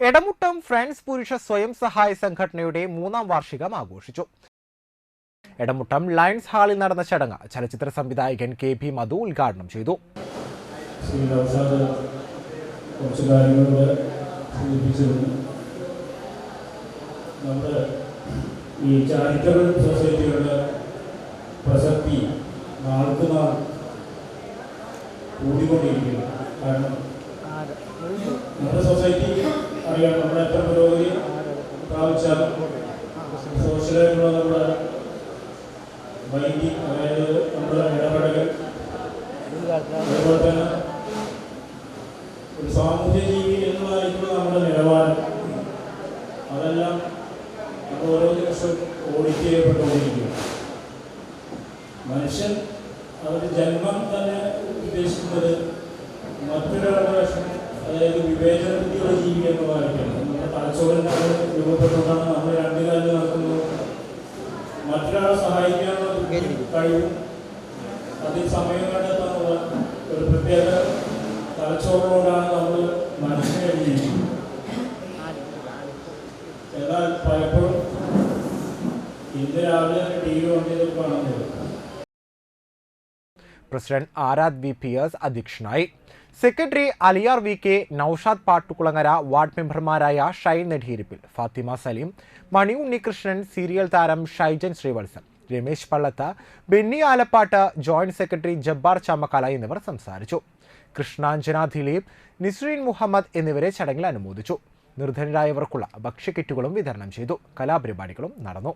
Edamuttam friends പുരുഷ സ്വയം സഹായ സംഘടനയുടെ മൂന്നാം വാർഷികം ആഘോഷിച്ചു. എടമുട്ടം ലയൺസ് ഹാളിൽ നടന്ന ചടങ്ങ് ചലച്ചിത്ര സംവിധായകൻ കെ പി മധു ഉദ്ഘാടനം ചെയ്തു. ഈ ചാരിറ്റബിൾ സൊസൈറ്റികളുടെ പ്രസക്തി നാൾക്ക് നാൾ കൂടിക്കൊണ്ടിരിക്കുന്നു. കാരണം പ്രാപിച്ചാൽ സോഷ്യലായിട്ടുള്ള നമ്മുടെ വൈദ്യ അതായത് നമ്മുടെ ഇടപെടൽ അതുപോലെ തന്നെ ഒരു സാമൂഹ്യ ജീവി എന്നതായിട്ടുള്ള നമ്മുടെ നിലവാരം അതെല്ലാം നമ്മൾ ഓരോ ദിവസവും ഓഡിറ്റ് ചെയ്യപ്പെട്ടുകൊണ്ടിരിക്കും മനുഷ്യൻ അവരുടെ ജന്മം തന്നെ ഉദ്ദേശിക്കുന്നത് മറ്റൊരാളുടെ അതായത് വിവേചനത്തിലുള്ള ജീവി എന്നതായിരിക്കണം നമ്മുടെ തലച്ചോറിന്റെ രൂപപ്പെട്ടുകൊണ്ടാണ് നമ്മൾ രണ്ടു കാലം നടക്കുന്നത് മറ്റൊരാളെ സഹായിക്കാനുള്ള കഴിവും അതിൽ സമയം കണ്ടെത്താനുള്ള ഒരു പ്രത്യേക തലച്ചോറിനോടാണ് നമ്മൾ മനുഷ്യനെ ജീവിക്കുന്നത് എന്നാൽ പലപ്പോഴും ഇന്ന് രാവിലെ ടി വി ചെയ്ത് കാണുന്നത് president Arad V P S അധ്യക്ഷനായി. Secretary Aliyar V K Naushad Pattukulangara ward മെമ്പർമാരായ ഷൈൻ നെടിയിരിപ്പിൽ ഫാത്തിമ സലീം മണി ഉണ്ണികൃഷ്ണൻ സീരിയൽ താരം ഷൈജൻ ശ്രീവത്സൻ രമേശ് പള്ളത്ത് ബെന്നി ആലപ്പാട്ട് ജോയിന്റ് സെക്രട്ടറി ജബ്ബാർ ചാമക്കാല എന്നിവർ സംസാരിച്ചു. കൃഷ്ണാഞ്ജന ദിലീപ് നിസ്രീൻ മുഹമ്മദ് എന്നിവരെ ചടങ്ങിൽ അനുമോദിച്ചു. നിർധനരായവർക്കുള്ള ഭക്ഷ്യക്കിറ്റുകളും വിതരണം ചെയ്തു. കലാപരിപാടികളും നടന്നു.